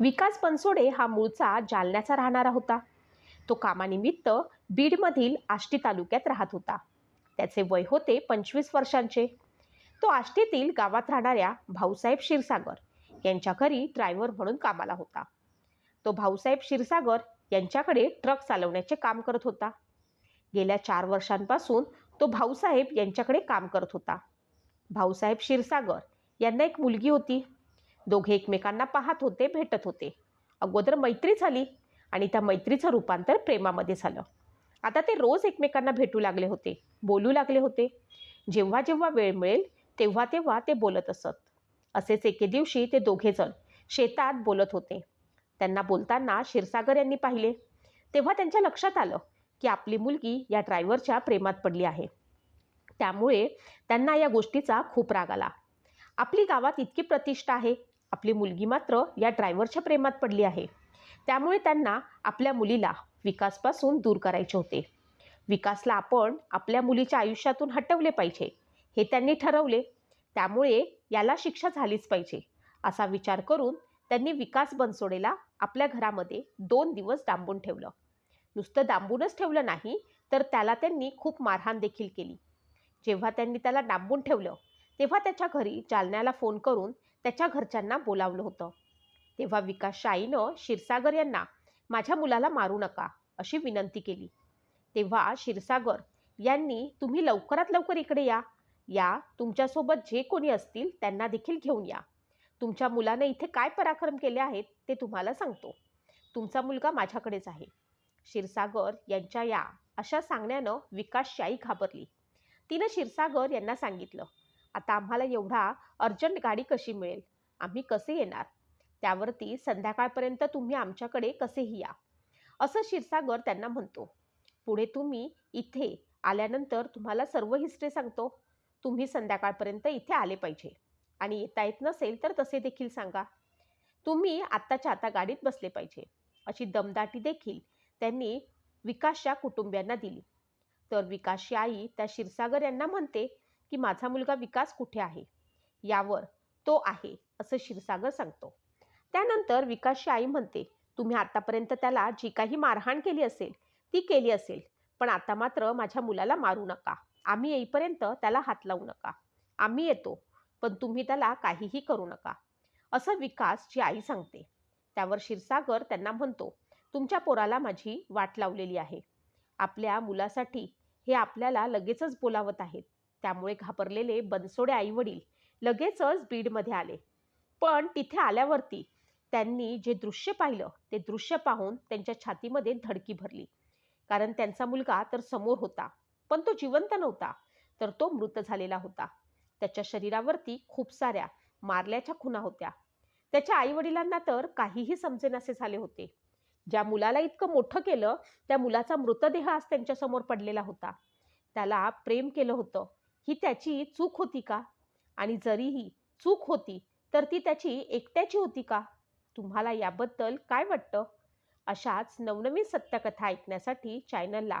विकास बनसोडे हा मूळचा जालन्याचा राहणारा होता. तो कामानिमित्त बीडमधील आष्टी तालुक्यात राहत होता. त्याचे वय होते पंचवीस वर्षांचे. तो आष्टीतील गावात राहणाऱ्या भाऊसाहेब क्षीरसागर यांच्या घरी ड्रायव्हर म्हणून कामाला होता. तो भाऊसाहेब क्षीरसागर यांच्याकडे ट्रक चालवण्याचे काम करत होता. गेल्या चार वर्षांपासून तो भाऊसाहेब यांच्याकडे काम करत होता. भाऊसाहेब क्षीरसागर यांना एक मुलगी होती. दोघे एकमेकांना पाहत होते भेटत होते. अगोदर मैत्री झाली आणि त्या मैत्रीचं रूपांतर प्रेमामध्ये झालं. आता ते रोज एकमेकांना भेटू लागले होते बोलू लागले होते. जेव्हा जेव्हा वेळ मिळेल तेव्हा तेव्हा ते बोलत असत. असेच एके दिवशी ते दोघेजण शेतात बोलत होते. त्यांना बोलताना क्षीरसागर यांनी पाहिले. तेव्हा त्यांच्या लक्षात आलं की आपली मुलगी या ड्रायव्हरच्या प्रेमात पडली आहे. त्यामुळे त्यांना या गोष्टीचा खूप राग आला. आपली गावात इतकी प्रतिष्ठा आहे आपली मुलगी मात्र या ड्रायव्हरच्या प्रेमात पडली आहे. त्यामुळे त्यांना आपल्या मुलीला विकासपासून दूर करायचे होते. विकासला आपण आपल्या मुलीच्या आयुष्यातून हटवले पाहिजे हे त्यांनी ठरवले. त्यामुळे याला शिक्षा झालीच पाहिजे असा विचार करून त्यांनी विकास बनसोडेला आपल्या घरामध्ये दोन दिवस डांबून ठेवलं. नुसतं डांबूनच ठेवलं नाही तर त्याला त्यांनी खूप मारहाण देखील केली. जेव्हा त्यांनी त्याला डांबून ठेवलं तेव्हा त्याच्या घरी जालन्याला फोन करून त्याच्या घरच्यांना बोलावलं होतं. तेव्हा विकास शाईनं क्षीरसागर यांना माझ्या मुलाला मारू नका अशी विनंती केली. तेव्हा क्षीरसागर यांनी तुम्ही लवकरात लवकर इकडे या. या तुमच्यासोबत जे कोणी असतील त्यांना देखील घेऊन या. तुमच्या मुलानं इथे काय पराक्रम केले आहेत ते तुम्हाला सांगतो. तुमचा मुलगा माझ्याकडेच आहे. क्षीरसागर यांच्या या अशा सांगण्यानं विकास शाई घाबरली. तिनं क्षीरसागर यांना सांगितलं आता आम्हाला एवढा अर्जंट गाडी कशी मिळेल? आम्ही कसे येणार? त्यावरती संध्याकाळपर्यंत तुम्ही आमच्याकडे कसेही या. असं क्षीरसागर त्यांना म्हणतो. पुढे तुम्ही इथे आल्यानंतर तुम्हाला सर्व हिस्ट्री सांगतो. तुम्ही संध्याकाळपर्यंत इथे आले पाहिजे. आणि येता येत नसेल तर तसे देखील सांगा. तुम्ही आत्ताच्या आता गाडीत बसले पाहिजे. अशी दमदाटी देखील त्यांनी विकासच्या कुटुंबियांना दिली. तर विकासची आई त्या क्षीरसागर यांना म्हणते की माझा मुलगा विकास कुठे आहे? यावर तो आहे असं क्षीरसागर सांगतो. त्यानंतर विकासची आई म्हणते तुम्ही आतापर्यंत त्याला जी काही मारहाण केली असेल ती केली असेल पण आता मात्र माझ्या मुलाला मारू नका. आम्ही येईपर्यंत त्याला हात लावू नका. आम्ही येतो पण तुम्ही त्याला काहीही करू नका. असं विकासची आई सांगते. त्यावर क्षीरसागर त्यांना म्हणतो तुमच्या पोराला माझी वाट लावलेली आहे. आपल्या मुलासाठी हे आपल्याला लगेचच बोलावत आहेत. त्यामुळे घाबरलेले बनसोडे आईवडील लगेचच बीडमध्ये आले. पण तिथे आल्यावरती त्यांनी जे दृश्य पाहिलं ते दृश्य पाहून त्यांच्या छातीमध्ये धडकी भरली. कारण त्यांचा मुलगा तर समोर होता पण तो जिवंत नव्हता तर तो मृत झालेला होता. त्याच्या शरीरावरती खूप साऱ्या मारल्याच्या खुना होत्या. त्याच्या आईवडिलांना तर काहीही समजेनासे झाले होते. ज्या मुलाला इतकं मोठं केलं त्या मुलाचा मृतदेह आज त्यांच्यासमोर पडलेला होता. त्याला प्रेम केलं होतं. ही त्याची चूक होती का? आणि जरीही चूक होती तर ती त्याची एकट्याची होती का? तुम्हाला याबद्दल काय वाटतं? अशाच नवनवीन सत्यकथा ऐकण्यासाठी चॅनलला